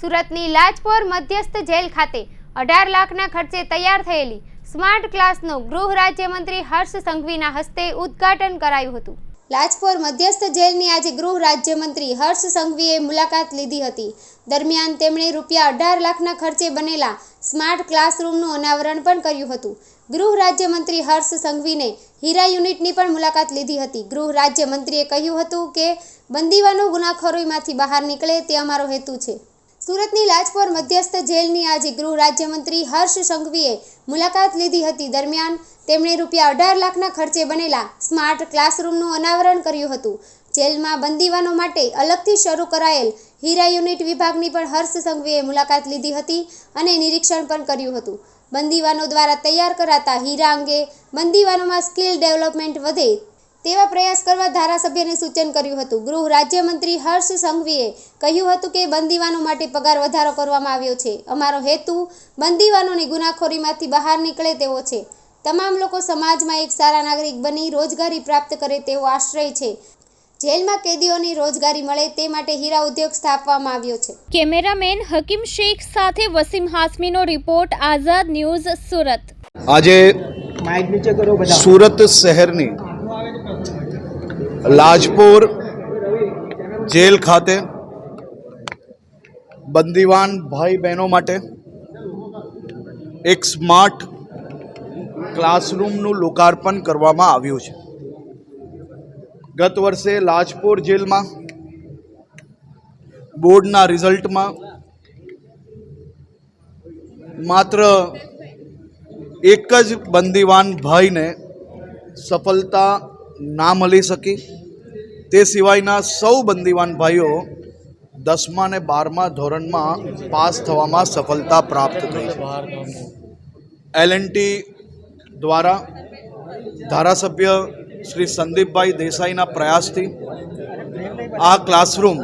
સુરતની લાજપોર મધ્યસ્થ જેલ ખાતે અઢાર લાખના ખર્ચે તૈયાર થયેલી સ્માર્ટ ક્લાસનું ગૃહ રાજ્યમંત્રી હર્ષ સંઘવીના હસ્તે ઉદ્ઘાટન કરાયું હતું. લાજપોર મધ્યસ્થ જેલની આજે ગૃહ રાજ્યમંત્રી હર્ષ સંઘવીએ મુલાકાત લીધી હતી. દરમિયાન તેમણે રૂપિયા અઢાર લાખના ખર્ચે બનેલા સ્માર્ટ ક્લાસરૂમનું અનાવરણ પણ કર્યું હતું. ગૃહ રાજ્યમંત્રી હર્ષ સંઘવીને હીરા યુનિટની પણ મુલાકાત લીધી હતી. ગૃહ રાજ્યમંત્રીએ કહ્યું હતું કે, બંદીવાનો ગુનાખોરીમાંથી બહાર નીકળે તે અમારો હેતુ છે. સુરતની લાજપોર મધ્યસ્થ જેલની આજે ગૃહ રાજ્યમંત્રી હર્ષ સંઘવીએ મુલાકાત લીધી હતી. દરમિયાન તેમણે રૂપિયા અઢાર લાખના ખર્ચે બનેલા સ્માર્ટ ક્લાસરૂમનું અનાવરણ કર્યું હતું. જેલમાં બંદીવાનો માટે અલગથી શરૂ કરાયેલ હીરા યુનિટ વિભાગની પણ હર્ષ સંઘવીએ મુલાકાત લીધી હતી અને નિરીક્ષણ પણ કર્યું હતું. બંદીવાનો દ્વારા તૈયાર કરાતા હીરા અંગે બંદીવાનોમાં સ્કિલ ડેવલપમેન્ટ વધે તેવા પ્રયાસ કરવા ધારાસભ્યને સૂચન કર્યું હતું. ગૃહ રાજ્યમંત્રી હર્ષ સંઘવીએ કહ્યું હતું કે બંદીવાનો માટે પગાર વધારો કરવામાં આવ્યો છે. અમારો હેતુ બંદીવાનોની ગુનાખોરીમાંથી બહાર નીકળે તેવો છે. તમામ લોકો સમાજમાં એક સારા નાગરિક બની રોજગારી પ્રાપ્ત કરે તેવો આશ્રય છે. જેલમાં કેદીઓની રોજગારી મળે તે માટે હીરા ઉદ્યોગ સ્થાપવામાં આવ્યો છે. કેમેરામેન હકીમ શેખ સાથે વસીમ હાસમીનો રિપોર્ટ આઝાદ ન્યૂઝ સુરત. આજે માઇક નીચે કરો બધા. સુરત શહેરની લાજપોર જેલ ખાતે બંદીવાન ભાઈ બહેનો માટે એક સ્માર્ટ ક્લાસરૂમનું લોકાર્પણ કરવામાં આવ્યું છે. ગત વર્ષે લાજપોર જેલમાં બોર્ડના રિઝલ્ટમાં માત્ર એક જ બંદીવાન ભાઈને સફળતા ના મળી શકી. તે સિવાયના સૌ બંદીવાન ભાઈઓ દસમા અને બારમા ધોરણમાં પાસ થવામાં સફળતા પ્રાપ્ત થઈ છે. એલ દ્વારા ધારાસભ્ય શ્રી સંદીપભાઈ દેસાઈના પ્રયાસથી આ ક્લાસરૂમ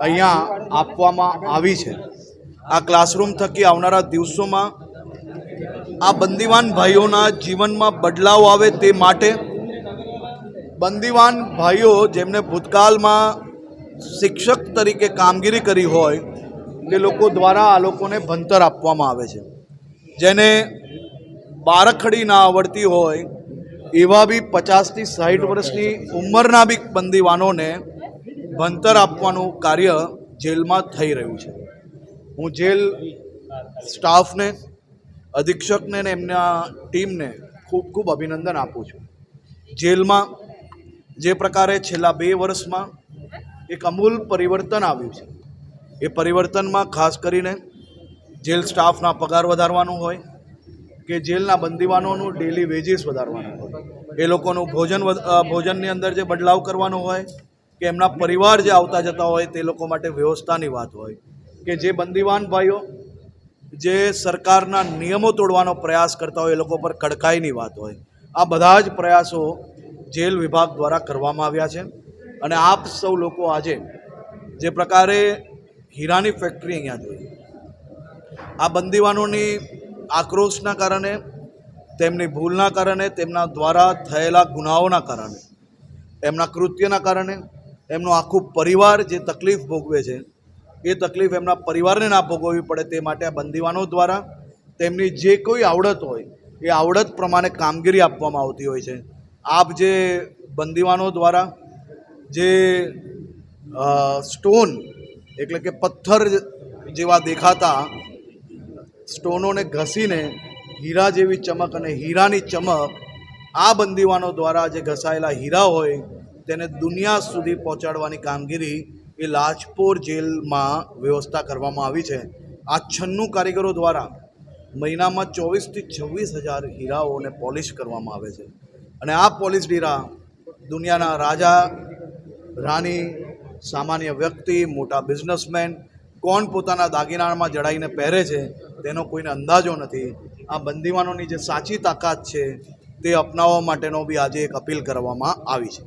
અહીંયા આપવામાં આવી છે. આ ક્લાસરૂમ થકી આવનારા દિવસોમાં આ બંદીવાન ભાઈઓના જીવનમાં બદલાવ આવે તે માટે બંદીવાન ભાઈઓ જેમને ભૂતકાળમાં શિક્ષક તરીકે કામગીરી કરી હોય, તે લોકો દ્વારા આ લોકોને ભણતર આપવામાં આવે છે. જેને બારખડી ના આવડતી હોય, એવા બી પચાસથી સાઠ વર્ષની ઉંમરના બી બંદીવાનોને ભણતર આપવાનું કાર્ય જેલમાં થઈ રહ્યું છે. હું જેલ સ્ટાફને, અધિક્ષકને ને એમના ટીમને ખૂબ ખૂબ અભિનંદન આપું છું. જેલમાં જે પ્રકારે છેલ્લા બે વર્ષમાં એક અમૂલ પરિવર્તન આવ્યું છે. એ પરિવર્તનમાં ખાસ કરીને જેલ સ્ટાફના પગાર વધારવાનું હોય કે જેલના બંદીવાનોનું ડેલી વેજીસ વધારવાનું હોય. એ લોકોનું ભોજન ભોજનની અંદર જે બદલાવ કરવાનો હોય કે એમના પરિવાર જે આવતા જતા હોય તે લોકો માટે વ્યવસ્થાની વાત હોય કે જે બંદીવાન ભાઈઓ જે સરકારના નિયમો તોડવાનો પ્રયાસ કરતા હોય એ લોકો પર કડકાઈની વાત હોય. આ બધા જ પ્રયાસો જેલ વિભાગ દ્વારા કરવામાં આવ્યા છે. અને આપ સૌ લોકો આજે જે પ્રકારે હીરાની ફેક્ટરી અહીંયા જોઈ. આ બંદીવાનોની આક્રોશના કારણે, તેમની ભૂલના કારણે, તેમના દ્વારા થયેલા ગુનાઓના કારણે, એમના કૃત્યના કારણે, એમનો આખું પરિવાર જે તકલીફ ભોગવે છે, એ તકલીફ એમના પરિવારને ના ભોગવવી પડે તે માટે આ બંદીવાનો દ્વારા તેમની જે કોઈ આવડત હોય, એ આવડત પ્રમાણે કામગીરી આપવામાં આવતી હોય છે. આપ જે બંદીવાનો દ્વારા જે સ્ટોન એટલે કે પથ્થર જેવા દેખાતા સ્ટોનોને ઘસીને હીરા જેવી ચમક અને હીરાની ચમક આ બંદીવાનો દ્વારા જે ઘસાયેલા હીરા હોય તેને દુનિયા સુધી પહોંચાડવાની કામગીરી એ લાજપોર જેલમાં વ્યવસ્થા કરવામાં આવી છે. આ છન્નું કારીગરો દ્વારા મહિનામાં ચોવીસથી છવ્વીસ હજાર હીરાઓને પોલિશ કરવામાં આવે છે. અને આ પોલીસ ડીરા, દુનિયાના રાજા, રાણી, સામાન્ય વ્યક્તિ, મોટા બિઝનેસમેન, કોણ પોતાના દાગીનામાં જડાઈને પહેરે છે, તેનો કોઈને અંદાજો નથી. આ બંદીવાનોની જે સાચી તાકાત છે, તે અપનાવવા માટેનો બી આજે એક અપીલ કરવામાં આવી છે.